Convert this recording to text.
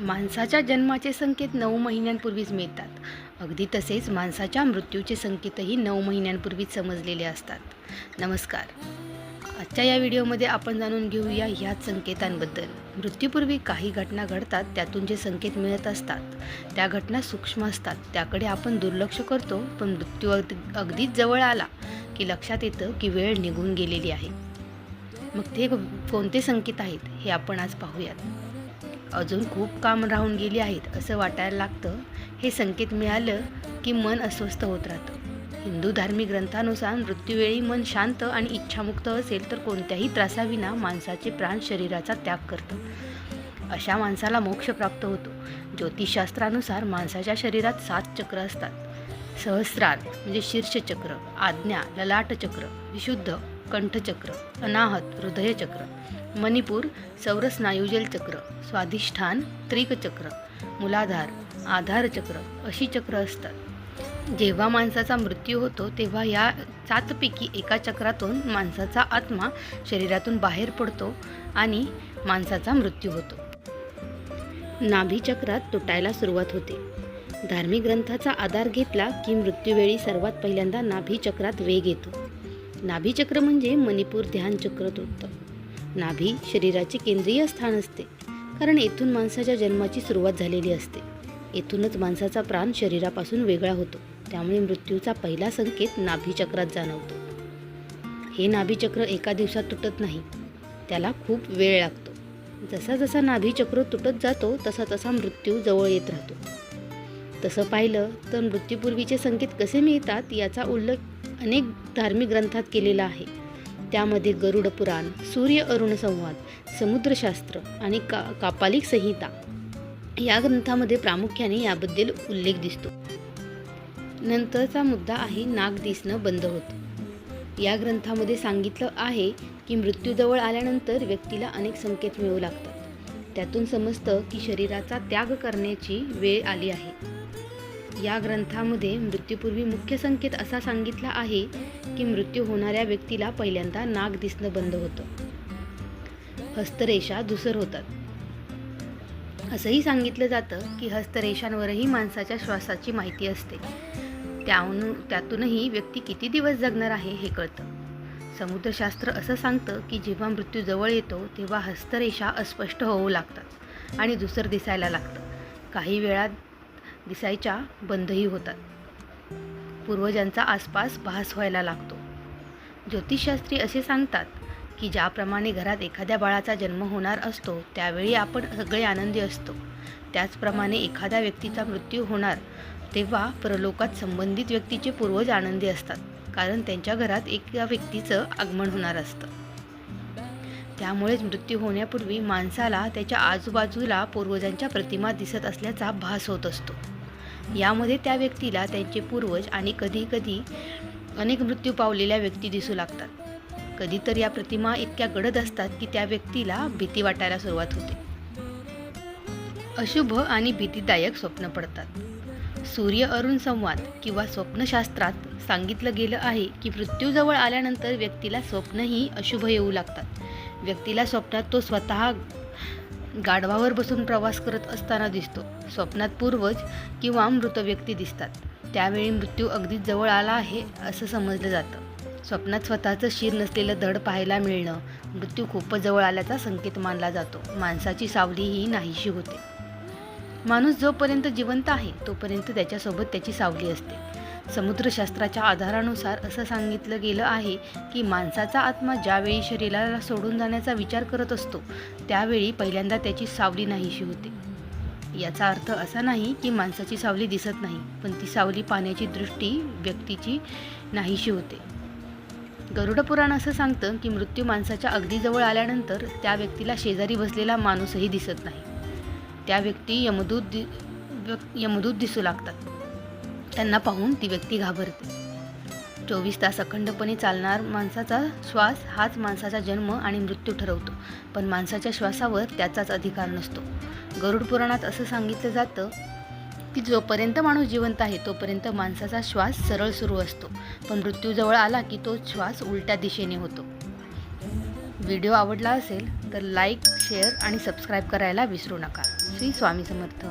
माणसाच्या जन्माचे संकेत नऊ महिन्यांपूर्वीच मिळतात. अगदी तसेच माणसाच्या मृत्यूचे संकेतही नऊ महिन्यांपूर्वीच समजलेले असतात. नमस्कार. आजच्या या व्हिडिओमध्ये आपण जाणून घेऊया ह्याच संकेतांबद्दल. मृत्यूपूर्वी काही घटना घडतात त्यातून जे संकेत मिळत असतात त्या घटना सूक्ष्म असतात. त्याकडे आपण दुर्लक्ष करतो पण मृत्यू अगदी अगदीच जवळ आला की लक्षात येतं की वेळ निघून गेलेली आहे. मग ते कोणते संकेत आहेत हे आपण आज पाहूयात. अजून खूप काम राहून गेली आहेत असं वाटायला लागतं. हे संकेत मिळालं की मन अस्वस्थ होत राहतं. हिंदू धार्मिक ग्रंथानुसार मृत्यूवेळी मन शांत आणि इच्छामुक्त असेल तर कोणत्याही त्रासाविना माणसाचे प्राण शरीराचा त्याग करतं. अशा माणसाला मोक्ष प्राप्त होतो. ज्योतिषशास्त्रानुसार माणसाच्या शरीरात सात चक्र असतात. सहस्रार म्हणजे शीर्षचक्र आज्ञा ललाटचक्र विशुद्ध कंठचक्र अनाहत हृदयचक्र. मणिपूर सौरस्नायुजल चक्र स्वाधिष्ठान त्रिकचक्र मुलाधार आधारचक्र अशी चक्र असतात. जेव्हा माणसाचा मृत्यू होतो तेव्हा या सातपैकी एका चक्रातून माणसाचा आत्मा शरीरातून बाहेर पडतो आणि माणसाचा मृत्यू होतो. नाभीचक्रात तुटायला सुरुवात होते. धार्मिक ग्रंथाचा आधार घेतला की मृत्यूवेळी सर्वात पहिल्यांदा नाभीचक्रात वेग येतो. नाभीचक्र म्हणजे मणिपूर ध्यानचक्र तुटतं नाभी शरीराचे केंद्रीय स्थान असते कारण येथून माणसाच्या जन्माची सुरुवात झालेली असते. येथूनच माणसाचा प्राण शरीरापासून वेगळा होतो त्यामुळे मृत्यूचा पहिला संकेत नाभीचक्रात जाणवतो. हे नाभीचक्र एका दिवसात तुटत नाही त्याला खूप वेळ लागतो. जसा जसा नाभीचक्र तुटत जातो तसा तसा मृत्यू जवळ येत राहतो. तसं पाहिलं तर मृत्यूपूर्वीचे संकेत कसे मिळतात याचा उल्लेख अनेक धार्मिक ग्रंथात केलेला आहे. त्यामध्ये गरुड पुराण सूर्य अरुण संवाद समुद्रशास्त्र आणि का कापालिक संहिता. या ग्रंथामध्ये प्रामुख्याने याबद्दल उल्लेख दिसतो. नंतरचा मुद्दा आहे नाक दिसणं बंद होतं. या ग्रंथामध्ये सांगितलं आहे की मृत्यूजवळ आल्यानंतर व्यक्तीला अनेक संकेत मिळू लागतात. त्यातून समजतं की शरीराचा त्याग करण्याची वेळ आली आहे. या ग्रंथामध्ये मृत्यूपूर्वी मुख्य संकेत असा सांगितला आहे की मृत्यू होणाऱ्या व्यक्तीला पहिल्यांदा नाक दिसणं बंद होतं. हस्तरेषा धुसर होतात. असंही सांगितलं जातं की हस्तरेषांवरही माणसाच्या श्वासाची माहिती असते. त्याहून त्यातूनही व्यक्ती किती दिवस जगणार आहे हे कळतं. समुद्रशास्त्र असं सांगतं की जेव्हा मृत्यू जवळ येतो तेव्हा हस्तरेषा अस्पष्ट होऊ लागतात आणि दुसर दिसायला लागतं. काही वेळात दिसायच्या बंदही होतात. पूर्वजांचा आसपास भास व्हायला लागतो. ज्योतिषशास्त्री असे सांगतात की ज्याप्रमाणे घरात एखाद्या बाळाचा जन्म होणार असतो त्यावेळी आपण सगळे आनंदी असतो. त्याचप्रमाणे एखाद्या व्यक्तीचा मृत्यू होणार तेव्हा प्रलोकात संबंधित व्यक्तीचे पूर्वज आनंदी असतात कारण त्यांच्या घरात एका व्यक्तीचं आगमन होणार असतं. त्यामुळेच मृत्यू होण्यापूर्वी माणसाला त्याच्या आजूबाजूला पूर्वजांच्या प्रतिमा दिसत असल्याचा भास होत असतो. यामध्ये त्या व्यक्तीला त्यांचे पूर्वज आणि कधीकधी अनेक मृत्यू पावलेल्या व्यक्ती दिसू लागतात. कधी तर या प्रतिमा इतक्या गडद असतात की त्या व्यक्तीला भीती वाटायला सुरुवात होते. अशुभ आणि भीतीदायक स्वप्न पडतात. सूर्य अरुण संवाद किंवा स्वप्नशास्त्रात सांगितलं गेलं आहे की मृत्यूजवळ आल्यानंतर व्यक्तीला स्वप्नही अशुभ येऊ लागतात. व्यक्तीला स्वप्नात तो स्वतः गाढवावर बसून प्रवास करत असताना दिसतो. स्वप्नात पूर्वज किंवा मृत व्यक्ती दिसतात. त्यावेळी मृत्यू अगदी जवळ आला आहे असं समजलं जातं. स्वप्नात स्वतःचं शिर नसलेलं धड पाहायला मिळणं मृत्यू खूपच जवळ आल्याचा संकेत मानला जातो. माणसाची सावली ही नाहीशी होते. माणूस जोपर्यंत जिवंत आहे तोपर्यंत त्याच्यासोबत त्याची सावली असते. समुद्रशास्त्राच्या आधारानुसार असं सांगितलं गेलं आहे की माणसाचा आत्मा ज्यावेळी शरीराला सोडून जाण्याचा विचार करत असतो त्यावेळी पहिल्यांदा त्याची सावली नाहीशी होते. याचा अर्थ असा नाही की माणसाची सावली दिसत नाही पण ती सावली पाण्याची दृष्टी व्यक्तीची नाहीशी होते. गरुड पुराण असं सांगतं की मृत्यू माणसाच्या अगदी जवळ आल्यानंतर त्या व्यक्तीला शेजारी बसलेला माणूसही दिसत नाही. त्या व्यक्ती यमदूत दि यमदूत दिसू लागतात. त्यांना पाहून ती व्यक्ती घाबरते. चोवीस तास अखंडपणे चालणार माणसाचा श्वास हाच माणसाचा जन्म आणि मृत्यू ठरवतो. पण माणसाच्या श्वासावर त्याचाच अधिकार नसतो. गरुड पुराणात असं सांगितलं जातं की जोपर्यंत माणूस जिवंत आहे तोपर्यंत माणसाचा श्वास सरळ सुरू असतो. पण मृत्यूजवळ आला की तो श्वास उलट्या दिशेने होतो. व्हिडिओ आवडला असेल तर लाईक शेअर आणि सबस्क्राईब करायला विसरू नका. श्री स्वामी समर्थ.